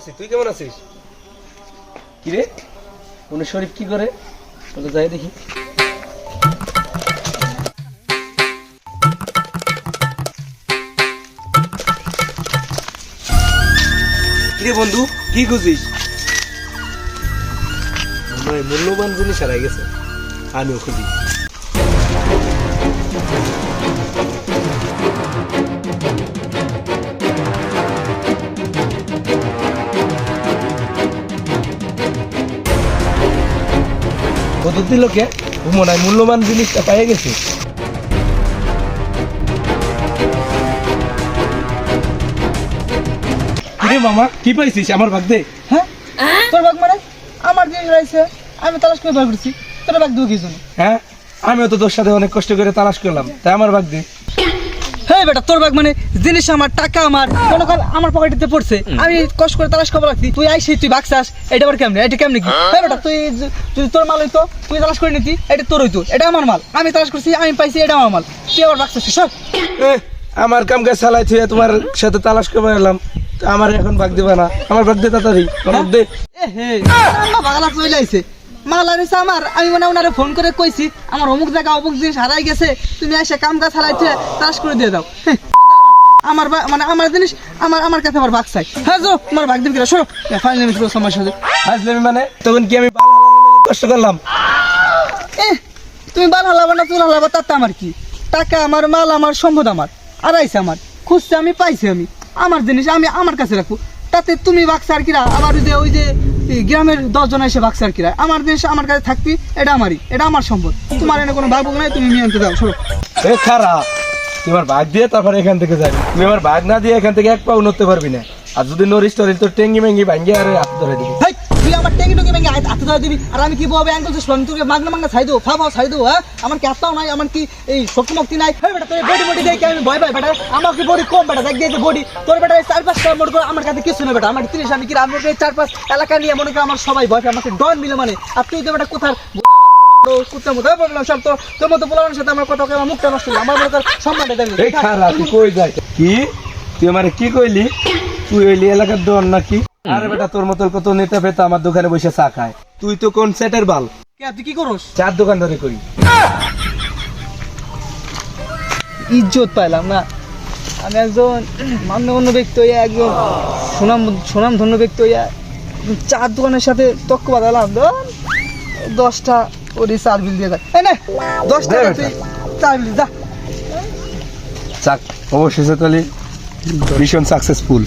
আছি। তুই কেমন আছিস? কি রে? কোন শরীফ কি করে? চলো যাই দেখি। কিরে বন্ধু কি খুঁজিস? মূল্যবান জিনিস হারাই গেছে। আমিও খুঁজি। দিল কে? মনে হয় মূল্যবান জিনিসটা পাইয়ে গেছে। মামা কি পাইছিস আমার ভাগ দে? হ্যাঁ? তোর বাঘ মানে? আমার জিনিস রয়েছে আমি তালাশ করে বার করছি। তোর বাঘ দেবো কি জন্য হ্যাঁ? আমিও তো তোর সাথে অনেক কষ্ট করে তালাশ করলাম। তাই আমার ভাগ দে। হ্যাঁ বেটা তোর বাঘ মানে জিনিস আমার টাকা আমার কোনো কাল আমার পকেটেতে পড়ছে। আমি কষ্ট করে তালাশ করব লাগছি তুই আইসি তুই এটা আবার কেমনে? এটা কেমনে কি? বেটা তুই যদি তোর মাল হইতো তুই তালাশ করে নিতি এটা তোর হইতো এটা আমার মাল। আমি তালাশ করছি আমি পাইছি এটা আমার মাল। তুই আবার চাচ্ছিস সব আমার কাম কাজ চালাই থুয়ে তোমার সাথে তালাশ করে এলাম। আমার এখন ভাগ দিবা না আমার ভাগ দে তাড়াতাড়ি আমার দে। এ হে বাগালা চলে আইছে। মাল আমার। আমি মানে ওনারে ফোন করে কইছি আমার অমুক জায়গা অমুক জিনিস হারাই গেছে তুমি এসে কাম কাজ হারাইছে তাস করে দিয়ে দাও। আমার মানে আমার জিনিস আমার আমার কাছে আমার ভাগ চাই। হ্যাঁ যাও তোমার ভাগ দিন কিনা? সরো ফাইনালি আমি তোমার মানে? তখন কি আমি কষ্ট করলাম? তুমি বাল হালাবা না তুল হালাবা তাতে আমার কি? টাকা আমার মাল আমার সম্পদ আমার আড়াইছে আমার। খুঁজছে আমি পাইছি আমি। আমার জিনিস আমি আমার কাছে রাখব। তাতে তুমি বাক্সার কিরা, আবার ওই যে ওই যে গ্রামের দশজন এসে বাক্সার কিরা। আমার দেশ, আমার কাছে থাকবি, এটা আমারই, এটা আমার সম্পদ। তোমার এনে কোনো ভাগ নাই, তুমি নিয়ে আনতে দাও শোনো খারাপ তোমার ভাগ দিয়ে তারপর এখান থেকে যাবি। তুমি আমার ভাগ না দিয়ে এখান থেকে এক পাও নড়তে পারবি না। আর যদি টরিস তো টেঙ্গি মেঙ্গি ভাঙ্গি আর হাত ধরে দিবি। ধরে দিবি? আর আমি কি বলব অ্যাঙ্গল যে শুনলাম তোকে মাগনা মাগনা ছাই দেবো ফা ফা ছাই দেবো হ্যাঁ? আমার কি আত্মাও নাই আমার কি এই শক্তি মুক্তি নাই? হ্যাঁ বেটা তোর বডি বডি দেখে আমি ভয় পাই বেটা। আমার কি বডি কম বেটা? দেখ দিয়ে বডি। তোর বেটা এই চার পাঁচটা মনে করো আমার কাছে কিছু না বেটা। আমার তিরিশ আমি কি এই চার পাঁচ এলাকা নিয়ে মনে করো আমার সবাই ভয় পায় আমাকে ডন মিলে মানে। আর তুই তো বেটা কোথার? কুত্তার মতো বললাম সব তো তোর মতো বলার সাথে আমার কথা আমার মুখটা নষ্ট আমার মনে কর সম্মানটা দেবে। এই খারাপ তুই কই যাই কি? তুই আমার কি কইলি? তুই এলাকার ডন নাকি? আরে বেটা তোর কত নেতা ফেতা আমার দোকানে বসে চা খায়। তুই তো কোন সেটের বাল? তুই কি করস? চার দোকান ধরে করি। ইজ্জত পাইলাম না। আমি একজন মান্যগণ্য ব্যক্তি হইয়া একজন সুনাম সুনাম ধন্য ব্যক্তি হইয়া চার দোকানের সাথে তক্ক বাদালাম দশটা ওরই চার বিল দিয়ে দেয়। নে দশ টাকা তুই চার বিল যা। চাক অবশেষে তাহলে ভীষণ সাকসেসফুল